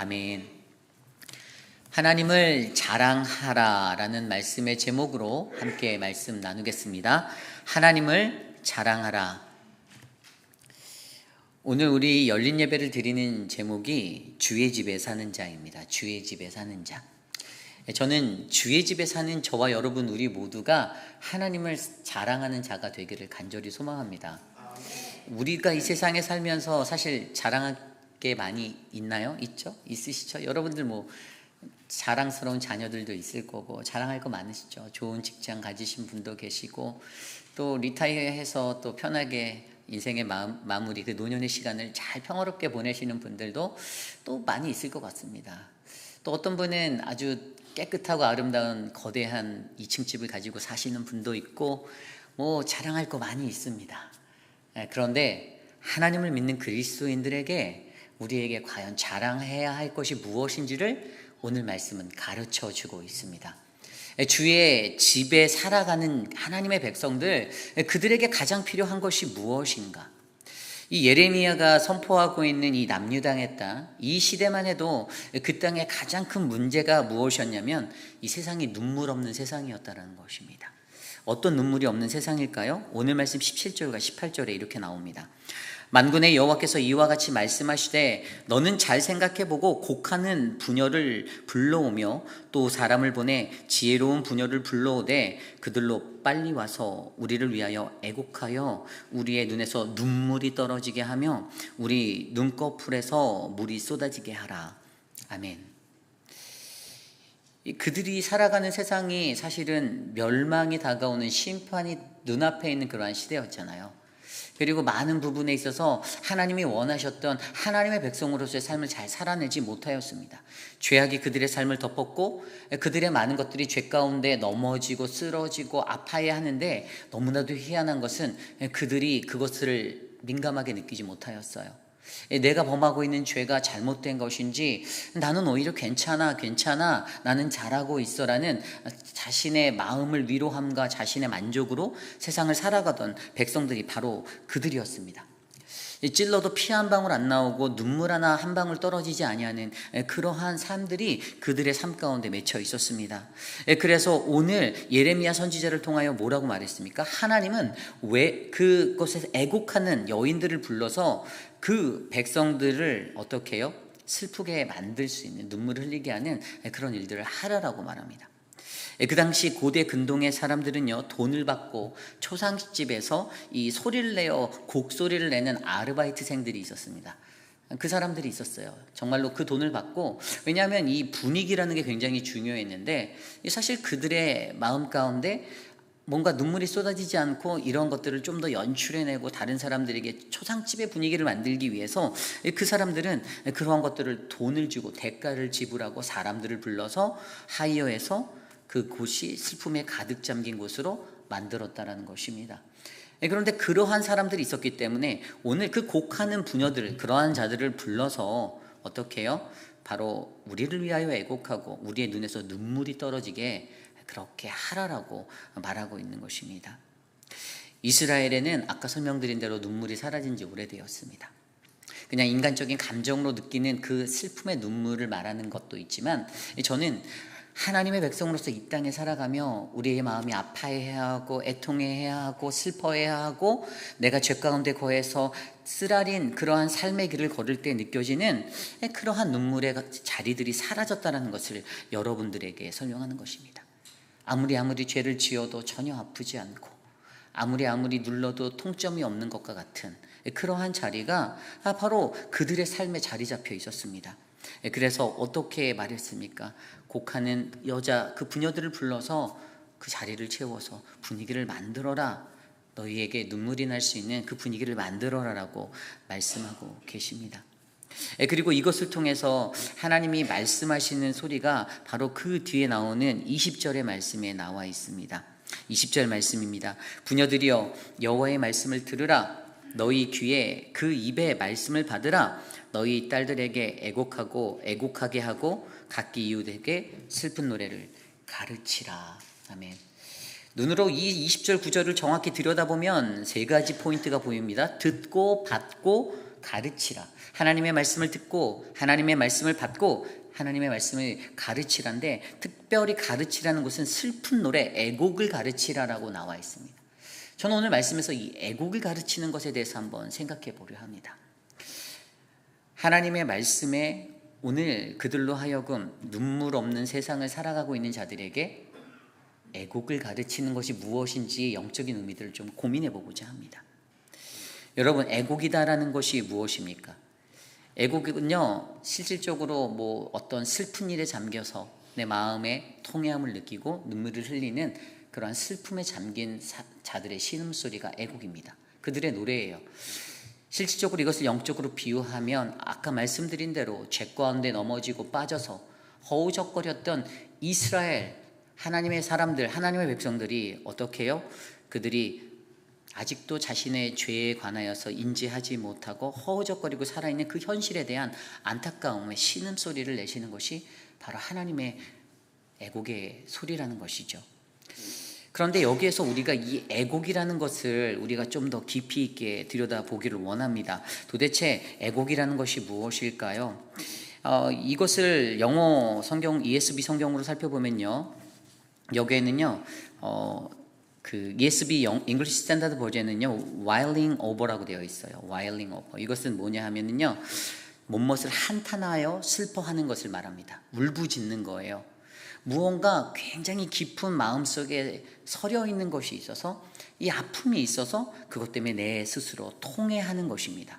아멘. 하나님을 자랑하라라는 말씀의 제목으로 함께 말씀 나누겠습니다. 하나님을 자랑하라. 오늘 우리 열린 예배를 드리는 제목이 주의 집에 사는 자입니다. 주의 집에 사는 자. 저는 주의 집에 사는 저와 여러분 우리 모두가 하나님을 자랑하는 자가 되기를 간절히 소망합니다. 우리가 이 세상에 살면서 사실 자랑할 게 많이 있나요? 있죠? 있으시죠? 여러분들 뭐 자랑스러운 자녀들도 있을 거고 자랑할 거 많으시죠? 좋은 직장 가지신 분도 계시고 또 리타이어해서 또 편하게 인생의 마음, 마무리 그 노년의 시간을 잘 평화롭게 보내시는 분들도 또 많이 있을 것 같습니다. 또 어떤 분은 아주 깨끗하고 아름다운 거대한 2층 집을 가지고 사시는 분도 있고 뭐 자랑할 거 많이 있습니다. 예, 그런데 하나님을 믿는 그리스도인들에게 우리에게 과연 자랑해야 할 것이 무엇인지를 오늘 말씀은 가르쳐 주고 있습니다. 예, 주의 집에 살아가는 하나님의 백성들, 예, 그들에게 가장 필요한 것이 무엇인가? 이 예레미야가 선포하고 있는 이 남유당의 땅, 이 시대만 해도 그 땅의 가장 큰 문제가 무엇이었냐면 이 세상이 눈물 없는 세상이었다는 것입니다. 어떤 눈물이 없는 세상일까요? 오늘 말씀 17절과 18절에 이렇게 나옵니다. 만군의 여호와께서 이와 같이 말씀하시되 너는 잘 생각해 보고 곡하는 부녀를 불러오며 또 사람을 보내 지혜로운 부녀를 불러오되 그들로 빨리 와서 우리를 위하여 애곡하여 우리의 눈에서 눈물이 떨어지게 하며 우리 눈꺼풀에서 물이 쏟아지게 하라. 아멘. 그들이 살아가는 세상이 사실은 멸망이 다가오는 심판이 눈앞에 있는 그러한 시대였잖아요. 그리고 많은 부분에 있어서 하나님이 원하셨던 하나님의 백성으로서의 삶을 잘 살아내지 못하였습니다. 죄악이 그들의 삶을 덮었고 그들의 많은 것들이 죄 가운데 넘어지고 쓰러지고 아파야 하는데 너무나도 희한한 것은 그들이 그것을 민감하게 느끼지 못하였어요. 내가 범하고 있는 죄가 잘못된 것인지 나는 오히려 괜찮아, 괜찮아, 나는 잘하고 있어라는 자신의 마음을 위로함과 자신의 만족으로 세상을 살아가던 백성들이 바로 그들이었습니다. 찔러도 피 한 방울 안 나오고 눈물 하나 한 방울 떨어지지 아니하는 그러한 삶들이 그들의 삶 가운데 맺혀 있었습니다. 그래서 오늘 예레미야 선지자를 통하여 뭐라고 말했습니까? 하나님은 왜 그것에서 애곡하는 여인들을 불러서 그 백성들을 어떻게 해요? 슬프게 만들 수 있는 눈물을 흘리게 하는 그런 일들을 하라라고 말합니다. 그 당시 고대 근동의 사람들은요 돈을 받고 초상집에서 이 소리를 내어 곡소리를 내는 아르바이트생들이 있었습니다. 그 사람들이 있었어요. 정말로 그 돈을 받고 왜냐하면 이 분위기라는 게 굉장히 중요했는데 사실 그들의 마음 가운데 뭔가 눈물이 쏟아지지 않고 이런 것들을 좀 더 연출해내고 다른 사람들에게 초상집의 분위기를 만들기 위해서 그 사람들은 그러한 것들을 돈을 주고 대가를 지불하고 사람들을 불러서 하이어해서 그 곳이 슬픔에 가득 잠긴 곳으로 만들었다라는 것입니다. 그런데 그러한 사람들이 있었기 때문에 오늘 그 곡하는 부녀들, 그러한 자들을 불러서 어떻게 해요? 바로 우리를 위하여 애곡하고 우리의 눈에서 눈물이 떨어지게 그렇게 하라라고 말하고 있는 것입니다. 이스라엘에는 아까 설명드린 대로 눈물이 사라진 지 오래되었습니다. 그냥 인간적인 감정으로 느끼는 그 슬픔의 눈물을 말하는 것도 있지만 저는 하나님의 백성으로서 이 땅에 살아가며 우리의 마음이 아파해야 하고 애통해야 하고 슬퍼해야 하고 내가 죄 가운데 거해서 쓰라린 그러한 삶의 길을 걸을 때 느껴지는 그러한 눈물의 자리들이 사라졌다는 것을 여러분들에게 설명하는 것입니다. 아무리 아무리 죄를 지어도 전혀 아프지 않고 아무리 아무리 눌러도 통점이 없는 것과 같은 그러한 자리가 바로 그들의 삶에 자리 잡혀 있었습니다. 그래서 어떻게 말했습니까? 곡하는 여자 그 부녀들을 불러서 그 자리를 채워서 분위기를 만들어라. 너희에게 눈물이 날 수 있는 그 분위기를 만들어라라고 말씀하고 계십니다. 그리고 이것을 통해서 하나님이 말씀하시는 소리가 바로 그 뒤에 나오는 20절의 말씀에 나와 있습니다. 20절 말씀입니다. 부녀들이여 여호와의 말씀을 들으라 너희 귀에 그 입의 말씀을 받으라 너희 딸들에게 애곡하고 애곡하게 하고 각기 이웃에게 슬픈 노래를 가르치라. 아멘. 눈으로 이 20절 9절을 정확히 들여다보면 세 가지 포인트가 보입니다. 듣고 받고 가르치라. 하나님의 말씀을 듣고 하나님의 말씀을 받고 하나님의 말씀을 가르치라인데 특별히 가르치라는 것은 슬픈 노래 애곡을 가르치라라고 나와 있습니다. 저는 오늘 말씀에서 이 애곡을 가르치는 것에 대해서 한번 생각해 보려 합니다. 하나님의 말씀에 오늘 그들로 하여금 눈물 없는 세상을 살아가고 있는 자들에게 애곡을 가르치는 것이 무엇인지 영적인 의미들을 좀 고민해 보고자 합니다. 여러분, 애곡이다라는 것이 무엇입니까? 애곡은요, 실질적으로 뭐 어떤 슬픈 일에 잠겨서 내 마음에 통해함을 느끼고 눈물을 흘리는 그러한 슬픔에 잠긴 자들의 신음소리가 애곡입니다. 그들의 노래예요. 실질적으로 이것을 영적으로 비유하면 아까 말씀드린 대로 죄 가운데 넘어지고 빠져서 허우적거렸던 이스라엘 하나님의 사람들, 하나님의 백성들이 어떻게 해요? 그들이 아직도 자신의 죄에 관하여서 인지하지 못하고 허우적거리고 살아있는 그 현실에 대한 안타까움의 신음소리를 내시는 것이 바로 하나님의 애곡의 소리라는 것이죠. 그런데 여기에서 우리가 이 애곡이라는 것을 우리가 좀 더 깊이 있게 들여다 보기를 원합니다. 도대체 애곡이라는 것이 무엇일까요? 어, 이것을 영어 성경 ESV 성경으로 살펴보면요. 여기에는요. 어, 그 ESV 영, English Standard 버전은요. whiling over라고 되어 있어요. whiling over. 이것은 뭐냐 하면은요. 못못을 한탄하여 슬퍼하는 것을 말합니다. 울부짖는 거예요. 무언가 굉장히 깊은 마음 속에 서려 있는 것이 있어서 이 아픔이 있어서 그것 때문에 내 스스로 통해하는 것입니다.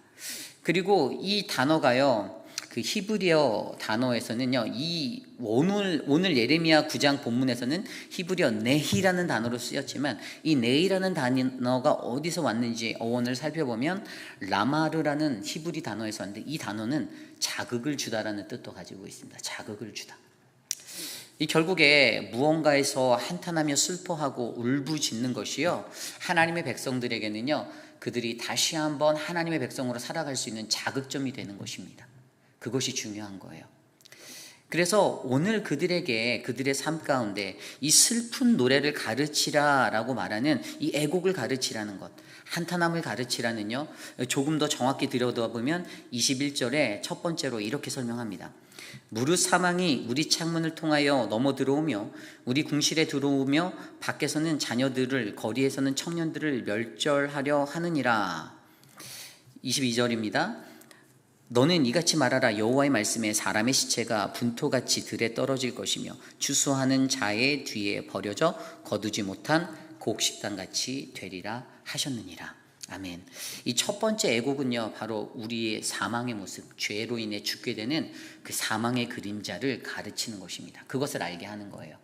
그리고 이 단어가요. 그 히브리어 단어에서는요. 이 오늘 오늘 예레미야 9장 본문에서는 히브리어 네히라는 단어로 쓰였지만 이 네히라는 단어가 어디서 왔는지 어원을 살펴보면 라마르라는 히브리 단어에서 왔는데 이 단어는 자극을 주다라는 뜻도 가지고 있습니다. 자극을 주다. 이 결국에 무언가에서 한탄하며 슬퍼하고 울부짖는 것이요. 하나님의 백성들에게는요. 그들이 다시 한번 하나님의 백성으로 살아갈 수 있는 자극점이 되는 것입니다. 그것이 중요한 거예요. 그래서 오늘 그들에게 그들의 삶 가운데 이 슬픈 노래를 가르치라라고 말하는 이 애곡을 가르치라는 것. 한탄함을 가르치라는요. 조금 더 정확히 들여다보면 21절에 첫 번째로 이렇게 설명합니다. 무릇 사망이 우리 창문을 통하여 넘어 들어오며 우리 궁실에 들어오며 밖에서는 자녀들을 거리에서는 청년들을 멸절하려 하느니라. 22절입니다. 너는 이같이 말하라 여호와의 말씀에 사람의 시체가 분토같이 들에 떨어질 것이며 추수하는 자의 뒤에 버려져 거두지 못한 곡식당같이 되리라 하셨느니라. 아멘. 이 첫 번째 애곡은요, 바로 우리의 사망의 모습, 죄로 인해 죽게 되는 그 사망의 그림자를 가르치는 것입니다. 그것을 알게 하는 거예요.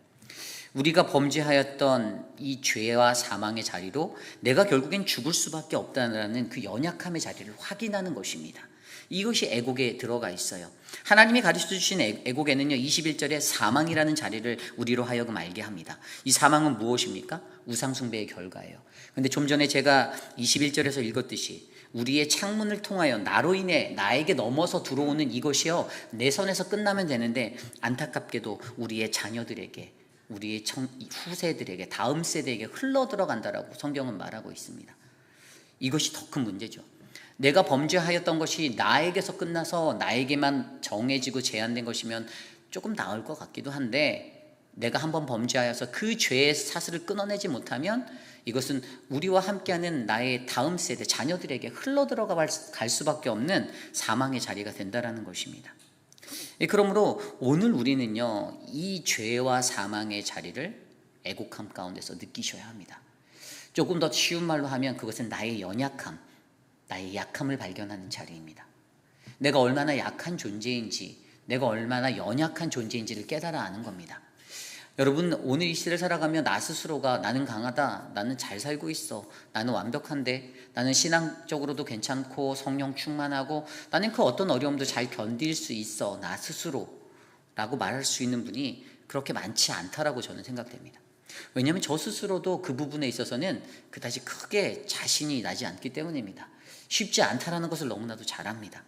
우리가 범죄하였던 이 죄와 사망의 자리로 내가 결국엔 죽을 수밖에 없다는 그 연약함의 자리를 확인하는 것입니다. 이것이 애곡에 들어가 있어요. 하나님이 가르쳐 주신 애곡에는요, 21절에 사망이라는 자리를 우리로 하여금 알게 합니다. 이 사망은 무엇입니까? 우상숭배의 결과예요. 근데 좀 전에 제가 21절에서 읽었듯이 우리의 창문을 통하여 나로 인해 나에게 넘어서 들어오는 이것이요 내 선에서 끝나면 되는데 안타깝게도 우리의 자녀들에게 우리의 청, 후세들에게 다음 세대에게 흘러 들어간다라고 성경은 말하고 있습니다. 이것이 더 큰 문제죠. 내가 범죄하였던 것이 나에게서 끝나서 나에게만 정해지고 제한된 것이면 조금 나을 것 같기도 한데 내가 한번 범죄하여서 그 죄의 사슬을 끊어내지 못하면 이것은 우리와 함께하는 나의 다음 세대 자녀들에게 흘러 들어갈 수밖에 없는 사망의 자리가 된다라는 것입니다. 예, 그러므로 오늘 우리는요 이 죄와 사망의 자리를 애곡함 가운데서 느끼셔야 합니다. 조금 더 쉬운 말로 하면 그것은 나의 연약함, 나의 약함을 발견하는 자리입니다. 내가 얼마나 약한 존재인지, 내가 얼마나 연약한 존재인지를 깨달아 아는 겁니다. 여러분 오늘 이 시대를 살아가며 나 스스로가 나는 강하다, 나는 잘 살고 있어, 나는 완벽한데, 나는 신앙적으로도 괜찮고 성령 충만하고 나는 그 어떤 어려움도 잘 견딜 수 있어, 나 스스로 라고 말할 수 있는 분이 그렇게 많지 않다라고 저는 생각됩니다. 왜냐하면 저 스스로도 그 부분에 있어서는 그다지 크게 자신이 나지 않기 때문입니다. 쉽지 않다라는 것을 너무나도 잘 압니다.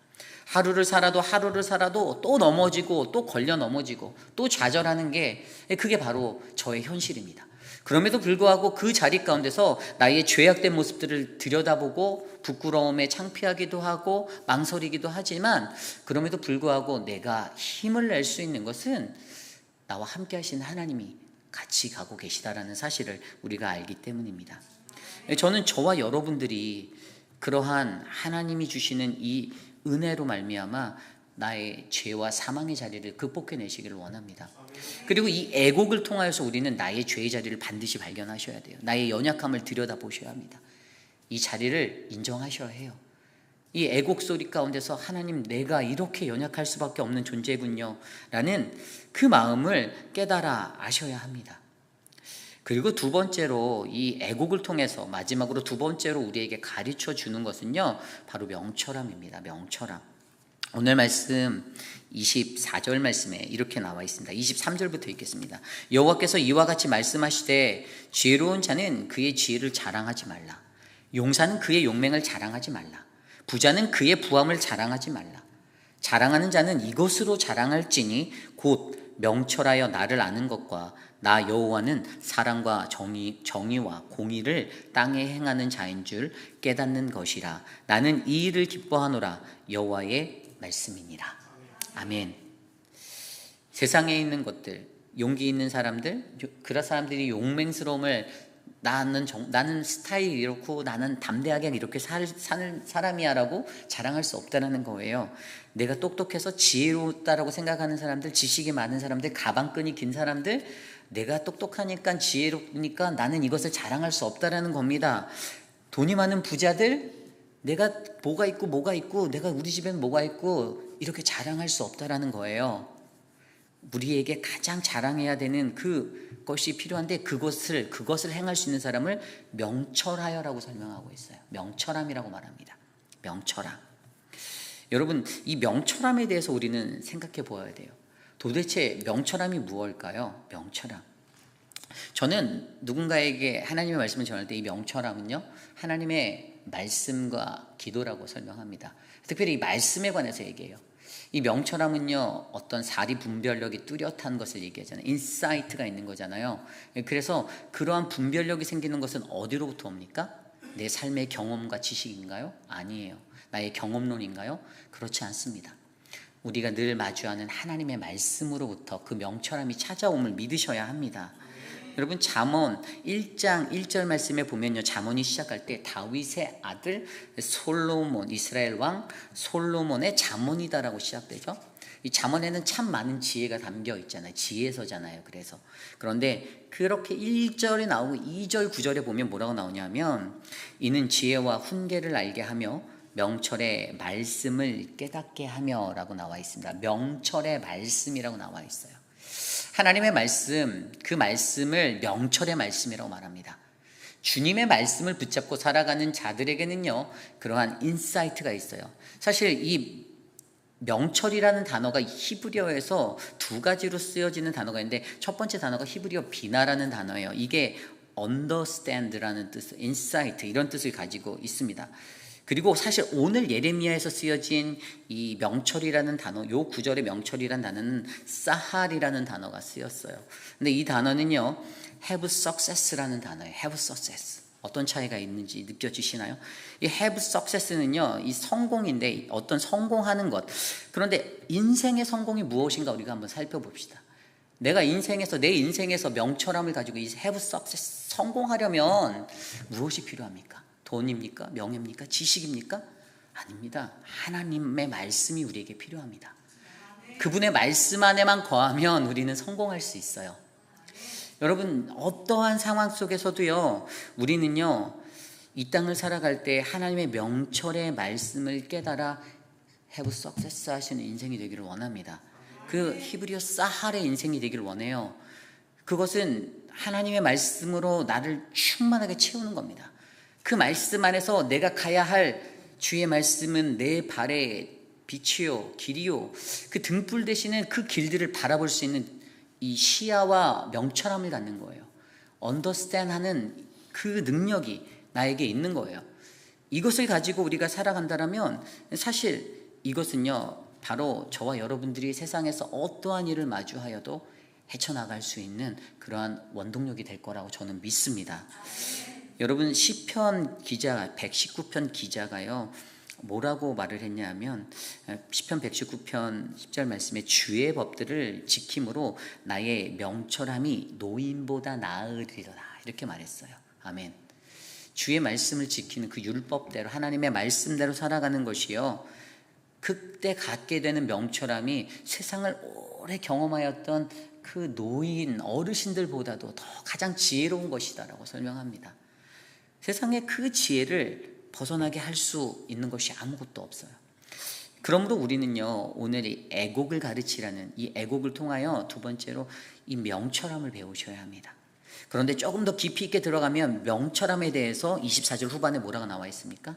하루를 살아도 하루를 살아도 또 넘어지고 또 걸려 넘어지고 또 좌절하는 게 그게 바로 저의 현실입니다. 그럼에도 불구하고 그 자리 가운데서 나의 죄악된 모습들을 들여다보고 부끄러움에 창피하기도 하고 망설이기도 하지만 그럼에도 불구하고 내가 힘을 낼 수 있는 것은 나와 함께 하신 하나님이 같이 가고 계시다라는 사실을 우리가 알기 때문입니다. 저는 저와 여러분들이 그러한 하나님이 주시는 이 은혜로 말미암아 나의 죄와 사망의 자리를 극복해 내시기를 원합니다. 그리고 이 애곡을 통하여서 우리는 나의 죄의 자리를 반드시 발견하셔야 돼요. 나의 연약함을 들여다 보셔야 합니다. 이 자리를 인정하셔야 해요. 이 애곡 소리 가운데서 하나님 내가 이렇게 연약할 수밖에 없는 존재군요. 라는 그 마음을 깨달아 아셔야 합니다. 그리고 두 번째로 이 애곡을 통해서 마지막으로 두 번째로 우리에게 가르쳐 주는 것은요. 바로 명철함입니다. 명철함. 오늘 말씀 24절 말씀에 이렇게 나와 있습니다. 23절부터 읽겠습니다. 여호와께서 이와 같이 말씀하시되 지혜로운 자는 그의 지혜를 자랑하지 말라. 용사는 그의 용맹을 자랑하지 말라. 부자는 그의 부함을 자랑하지 말라. 자랑하는 자는 이것으로 자랑할지니 곧 명철하여 나를 아는 것과 나 여호와는 사랑과 정의, 정의와 공의를 땅에 행하는 자인 줄 깨닫는 것이라. 나는 이 일을 기뻐하노라. 여호와의 말씀이니라. 아멘. 세상에 있는 것들, 용기 있는 사람들, 그런 사람들이 용맹스러움을 나는 정, 나는 스타일이 이렇고 나는 담대하게 이렇게 살, 사는 사람이야라고 자랑할 수 없다라는 거예요. 내가 똑똑해서 지혜롭다라고 생각하는 사람들, 지식이 많은 사람들, 가방끈이 긴 사람들, 내가 똑똑하니까 지혜롭니까 나는 이것을 자랑할 수 없다라는 겁니다. 돈이 많은 부자들, 내가 뭐가 있고 뭐가 있고 내가 우리 집에는 뭐가 있고 이렇게 자랑할 수 없다라는 거예요. 우리에게 가장 자랑해야 되는 그 것이 필요한데 그것을 그것을 행할 수 있는 사람을 명철하여라고 설명하고 있어요. 명철함이라고 말합니다. 명철함. 여러분 이 명철함에 대해서 우리는 생각해 보아야 돼요. 도대체 명철함이 무엇일까요? 명철함. 저는 누군가에게 하나님의 말씀을 전할 때 이 명철함은요 하나님의 말씀과 기도라고 설명합니다. 특별히 이 말씀에 관해서 얘기해요. 이 명철함은요, 어떤 사리 분별력이 뚜렷한 것을 얘기하잖아요. 인사이트가 있는 거잖아요. 그래서 그러한 분별력이 생기는 것은 어디로부터 옵니까? 내 삶의 경험과 지식인가요? 아니에요. 나의 경험론인가요? 그렇지 않습니다. 우리가 늘 마주하는 하나님의 말씀으로부터 그 명철함이 찾아옴을 믿으셔야 합니다. 여러분 잠언 1장 1절 말씀에 보면요. 잠언이 시작할 때 다윗의 아들 솔로몬 이스라엘 왕 솔로몬의 잠언이다라고 시작되죠. 이 잠언에는 참 많은 지혜가 담겨 있잖아요. 지혜서잖아요. 그래서 그런데 그렇게 1절에 나오고 2절 9절에 보면 뭐라고 나오냐면 이는 지혜와 훈계를 알게 하며 명철의 말씀을 깨닫게 하며라고 나와 있습니다. 명철의 말씀이라고 나와 있어요. 하나님의 말씀, 그 말씀을 명철의 말씀이라고 말합니다. 주님의 말씀을 붙잡고 살아가는 자들에게는요, 그러한 인사이트가 있어요. 사실 이 명철이라는 단어가 히브리어에서 두 가지로 쓰여지는 단어가 있는데 첫 번째 단어가 히브리어 비나라는 단어예요. 이게 understand라는 뜻, insight 이런 뜻을 가지고 있습니다. 그리고 사실 오늘 예레미야에서 쓰여진 이 명철이라는 단어, 요 구절의 명철이라는 단어는 사할이라는 단어가 쓰였어요. 근데 이 단어는요, have success라는 단어예요. have success. 어떤 차이가 있는지 느껴지시나요? 이 have success는요, 이 성공인데 어떤 성공하는 것. 그런데 인생의 성공이 무엇인가 우리가 한번 살펴봅시다. 내가 인생에서 내 인생에서 명철함을 가지고 이 have success 성공하려면 무엇이 필요합니까? 돈입니까? 명예입니까? 지식입니까? 아닙니다. 하나님의 말씀이 우리에게 필요합니다. 그분의 말씀 안에만 거하면 우리는 성공할 수 있어요. 여러분, 어떠한 상황 속에서도요, 우리는요, 이 땅을 살아갈 때 하나님의 명철의 말씀을 깨달아 have success 하시는 인생이 되기를 원합니다. 그 히브리어 사할의 인생이 되기를 원해요. 그것은 하나님의 말씀으로 나를 충만하게 채우는 겁니다. 그 말씀 안에서 내가 가야 할 주의 말씀은 내 발의 빛이요, 길이요. 그 등불 대신에 그 길들을 바라볼 수 있는 이 시야와 명철함을 갖는 거예요. 언더스탠 하는 그 능력이 나에게 있는 거예요. 이것을 가지고 우리가 살아간다면 사실 이것은요, 바로 저와 여러분들이 세상에서 어떠한 일을 마주하여도 헤쳐나갈 수 있는 그러한 원동력이 될 거라고 저는 믿습니다. 여러분 시편 기자 119편 기자가요. 뭐라고 말을 했냐면 시편 119편 10절 말씀에 주의 법들을 지킴으로 나의 명철함이 노인보다 나으리로다 이렇게 말했어요. 아멘. 주의 말씀을 지키는 그 율법대로 하나님의 말씀대로 살아가는 것이요. 그때 갖게 되는 명철함이 세상을 오래 경험하였던 그 노인 어르신들보다도 더 가장 지혜로운 것이다라고 설명합니다. 세상의 그 지혜를 벗어나게 할 수 있는 것이 아무것도 없어요. 그러므로 우리는요, 오늘 이 애곡을 가르치라는 이 애곡을 통하여 두 번째로 이 명철함을 배우셔야 합니다. 그런데 조금 더 깊이 있게 들어가면 명철함에 대해서 24절 후반에 뭐라고 나와 있습니까?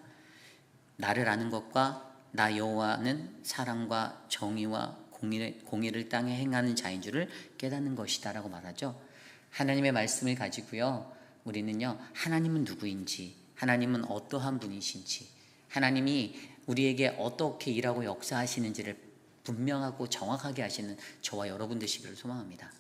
나를 아는 것과 나 여호와는 사랑과 정의와 공의를, 공의를 땅에 행하는 자인 줄을 깨닫는 것이다라고 말하죠. 하나님의 말씀을 가지고요. 우리는요. 하나님은 누구인지, 하나님은 어떠한 분이신지, 하나님이 우리에게 어떻게 일하고 역사하시는지를 분명하고 정확하게 하시는 저와 여러분 되시기를 소망합니다.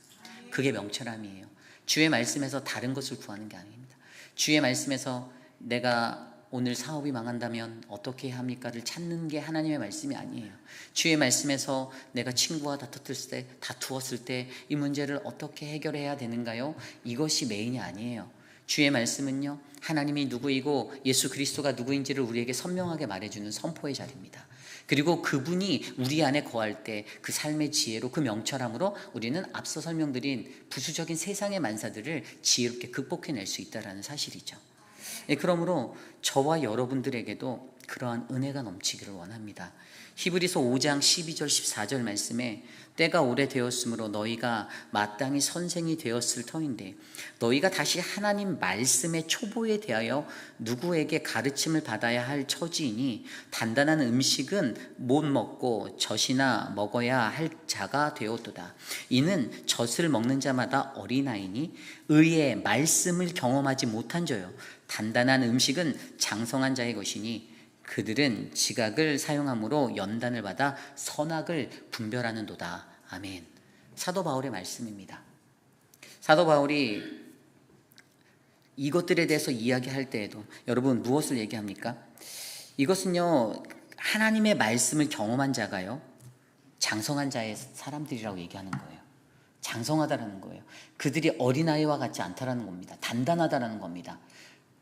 그게 명철함이에요. 주의 말씀에서 다른 것을 구하는 게 아닙니다. 주의 말씀에서 내가 오늘 사업이 망한다면 어떻게 합니까를 찾는 게 하나님의 말씀이 아니에요. 주의 말씀에서 내가 친구와 다투었을 때, 다투었을 때 이 문제를 어떻게 해결해야 되는가요? 이것이 메인이 아니에요. 주의 말씀은요, 하나님이 누구이고 예수 그리스도가 누구인지를 우리에게 선명하게 말해주는 선포의 자리입니다. 그리고 그분이 우리 안에 거할 때 그 삶의 지혜로 그 명철함으로 우리는 앞서 설명드린 부수적인 세상의 만사들을 지혜롭게 극복해낼 수 있다는 사실이죠. 예, 그러므로 저와 여러분들에게도 그러한 은혜가 넘치기를 원합니다. 히브리서 5장 12절 14절 말씀에 때가 오래되었으므로 너희가 마땅히 선생이 되었을 터인데 너희가 다시 하나님 말씀의 초보에 대하여 누구에게 가르침을 받아야 할 처지이니 단단한 음식은 못 먹고 젖이나 먹어야 할 자가 되었도다. 이는 젖을 먹는 자마다 어린아이니 의의 말씀을 경험하지 못한 자요. 단단한 음식은 장성한 자의 것이니 그들은 지각을 사용함으로 연단을 받아 선악을 분별하는도다. 아멘. 사도 바울의 말씀입니다. 사도 바울이 이것들에 대해서 이야기할 때에도 여러분 무엇을 얘기합니까? 이것은요 하나님의 말씀을 경험한 자가요 장성한 자의 사람들이라고 얘기하는 거예요. 장성하다라는 거예요. 그들이 어린아이와 같지 않다라는 겁니다. 단단하다라는 겁니다.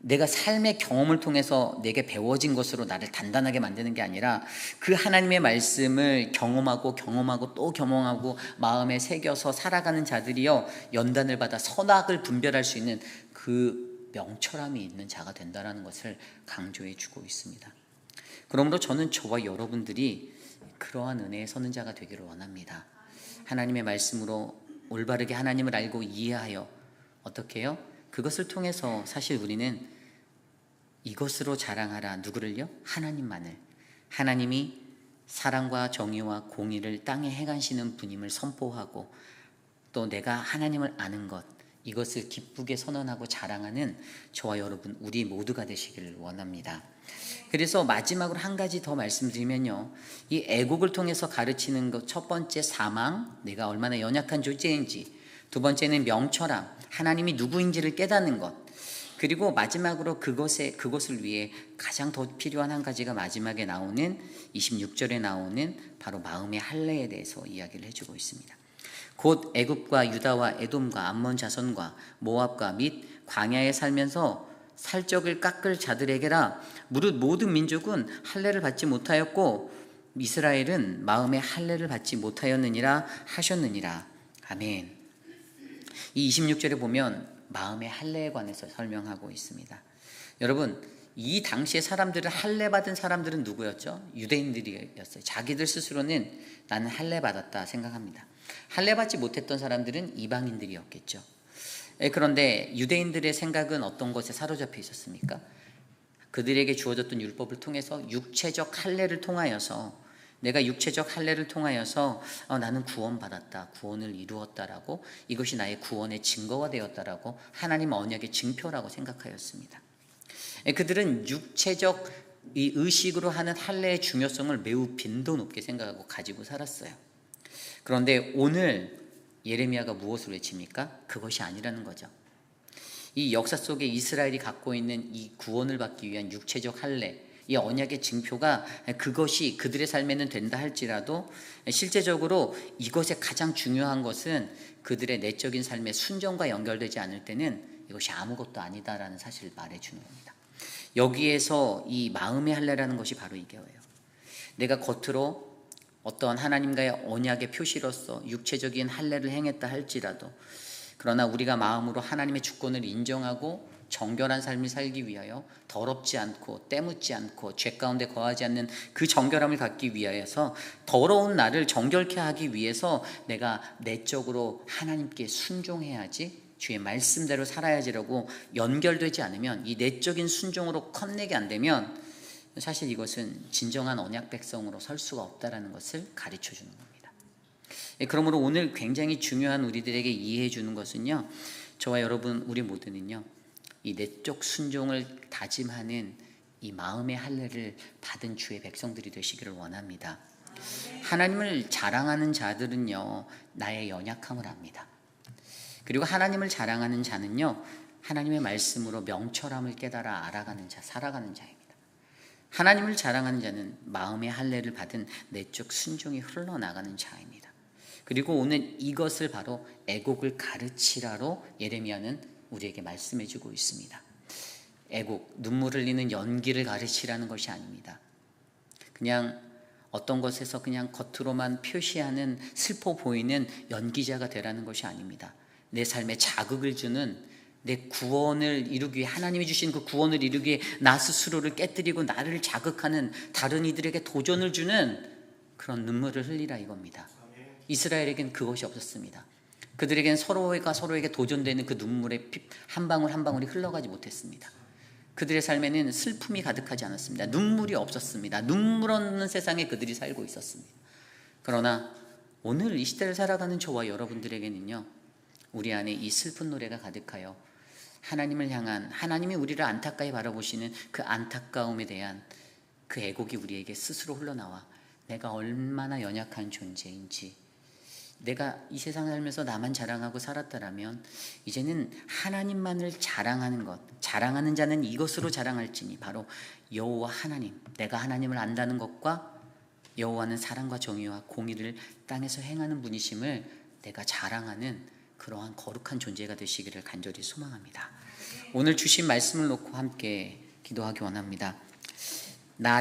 내가 삶의 경험을 통해서 내게 배워진 것으로 나를 단단하게 만드는 게 아니라 그 하나님의 말씀을 경험하고 경험하고 또 경험하고 마음에 새겨서 살아가는 자들이요 연단을 받아 선악을 분별할 수 있는 그 명철함이 있는 자가 된다라는 것을 강조해 주고 있습니다. 그러므로 저는 저와 여러분들이 그러한 은혜에 서는 자가 되기를 원합니다. 하나님의 말씀으로 올바르게 하나님을 알고 이해하여 어떻게 해요? 그것을 통해서 사실 우리는 이것으로 자랑하라 누구를요? 하나님만을 하나님이 사랑과 정의와 공의를 땅에 행하시는 분임을 선포하고 또 내가 하나님을 아는 것 이것을 기쁘게 선언하고 자랑하는 저와 여러분 우리 모두가 되시기를 원합니다. 그래서 마지막으로 한 가지 더 말씀드리면요. 이 애곡을 통해서 가르치는 것 첫 번째 사망, 내가 얼마나 연약한 존재인지 두 번째는 명철함, 하나님이 누구인지를 깨닫는 것. 그리고 마지막으로 그것에 그것을 위해 가장 더 필요한 한 가지가 마지막에 나오는 26절에 나오는 바로 마음의 할례에 대해서 이야기를 해주고 있습니다. 곧 애굽과 유다와 에돔과 암몬 자손과 모압과 및 광야에 살면서 살적을 깎을 자들에게라 무릇 모든 민족은 할례를 받지 못하였고 이스라엘은 마음의 할례를 받지 못하였느니라 하셨느니라 아멘. 이 26절에 보면 마음의 할례에 관해서 설명하고 있습니다. 여러분, 이 당시에 사람들을 할례 받은 사람들은 누구였죠? 유대인들이었어요. 자기들 스스로는 나는 할례 받았다 생각합니다. 할례 받지 못했던 사람들은 이방인들이었겠죠. 예, 그런데 유대인들의 생각은 어떤 것에 사로잡혀 있었습니까? 그들에게 주어졌던 율법을 통해서 육체적 할례를 통하여서 내가 육체적 할례를 통하여서 어, 나는 구원받았다, 구원을 이루었다라고 이것이 나의 구원의 증거가 되었다라고 하나님 언약의 증표라고 생각하였습니다. 예, 그들은 육체적 이 의식으로 하는 할례의 중요성을 매우 빈도 높게 생각하고 가지고 살았어요. 그런데 오늘 예레미야가 무엇을 외칩니까? 그것이 아니라는 거죠. 이 역사 속에 이스라엘이 갖고 있는 이 구원을 받기 위한 육체적 할례, 이 언약의 증표가 그것이 그들의 삶에는 된다 할지라도 실제적으로 이것의 가장 중요한 것은 그들의 내적인 삶의 순종과 연결되지 않을 때는 이것이 아무것도 아니다라는 사실을 말해주는 겁니다. 여기에서 이 마음의 할례라는 것이 바로 이게요. 내가 겉으로 어떤 하나님과의 언약의 표시로서 육체적인 할례를 행했다 할지라도 그러나 우리가 마음으로 하나님의 주권을 인정하고 정결한 삶을 살기 위하여 더럽지 않고 때묻지 않고 죄 가운데 거하지 않는 그 정결함을 갖기 위하여서 더러운 나를 정결케 하기 위해서 내가 내적으로 하나님께 순종해야지 주의 말씀대로 살아야지라고 연결되지 않으면 이 내적인 순종으로 컵내게 안 되면 사실 이것은 진정한 언약 백성으로 설 수가 없다라는 것을 가르쳐 주는 겁니다. 예, 그러므로 오늘 굉장히 중요한 우리들에게 이해해 주는 것은요. 저와 여러분 우리 모두는요. 이 내적 순종을 다짐하는 이 마음의 할례를 받은 주의 백성들이 되시기를 원합니다. 하나님을 자랑하는 자들은요. 나의 연약함을 압니다. 그리고 하나님을 자랑하는 자는요. 하나님의 말씀으로 명철함을 깨달아 알아가는 자, 살아가는 자입니다. 하나님을 자랑하는 자는 마음의 할례를 받은 내적 순종이 흘러나가는 자입니다. 그리고 오늘 이것을 바로 애곡을 가르치라로 예레미야는 우리에게 말씀해 주고 있습니다. 애곡, 눈물 흘리는 연기를 가르치라는 것이 아닙니다. 그냥 어떤 것에서 그냥 겉으로만 표시하는 슬퍼 보이는 연기자가 되라는 것이 아닙니다. 내 삶에 자극을 주는 내 구원을 이루기 위해 하나님이 주신 그 구원을 이루기 위해 나 스스로를 깨뜨리고 나를 자극하는 다른 이들에게 도전을 주는 그런 눈물을 흘리라 이겁니다. 이스라엘에겐 그것이 없었습니다. 그들에겐 서로가 서로에게 도전되는 그 눈물의 한 방울 한 방울이 흘러가지 못했습니다. 그들의 삶에는 슬픔이 가득하지 않았습니다. 눈물이 없었습니다. 눈물 없는 세상에 그들이 살고 있었습니다. 그러나 오늘 이 시대를 살아가는 저와 여러분들에게는요, 우리 안에 이 슬픈 노래가 가득하여 하나님을 향한 하나님이 우리를 안타까이 바라보시는 그 안타까움에 대한 그 애곡이 우리에게 스스로 흘러나와 내가 얼마나 연약한 존재인지 내가 이 세상 살면서 나만 자랑하고 살았다라면 이제는 하나님만을 자랑하는 것 자랑하는 자는 이것으로 자랑할지니 바로 여호와 하나님 내가 하나님을 안다는 것과 여호와는 사랑과 정의와 공의를 땅에서 행하는 분이심을 내가 자랑하는 그러한 거룩한 존재가 되시기를 간절히 소망합니다. 오늘 주신 말씀을 놓고 함께 기도하기 원합니다. 나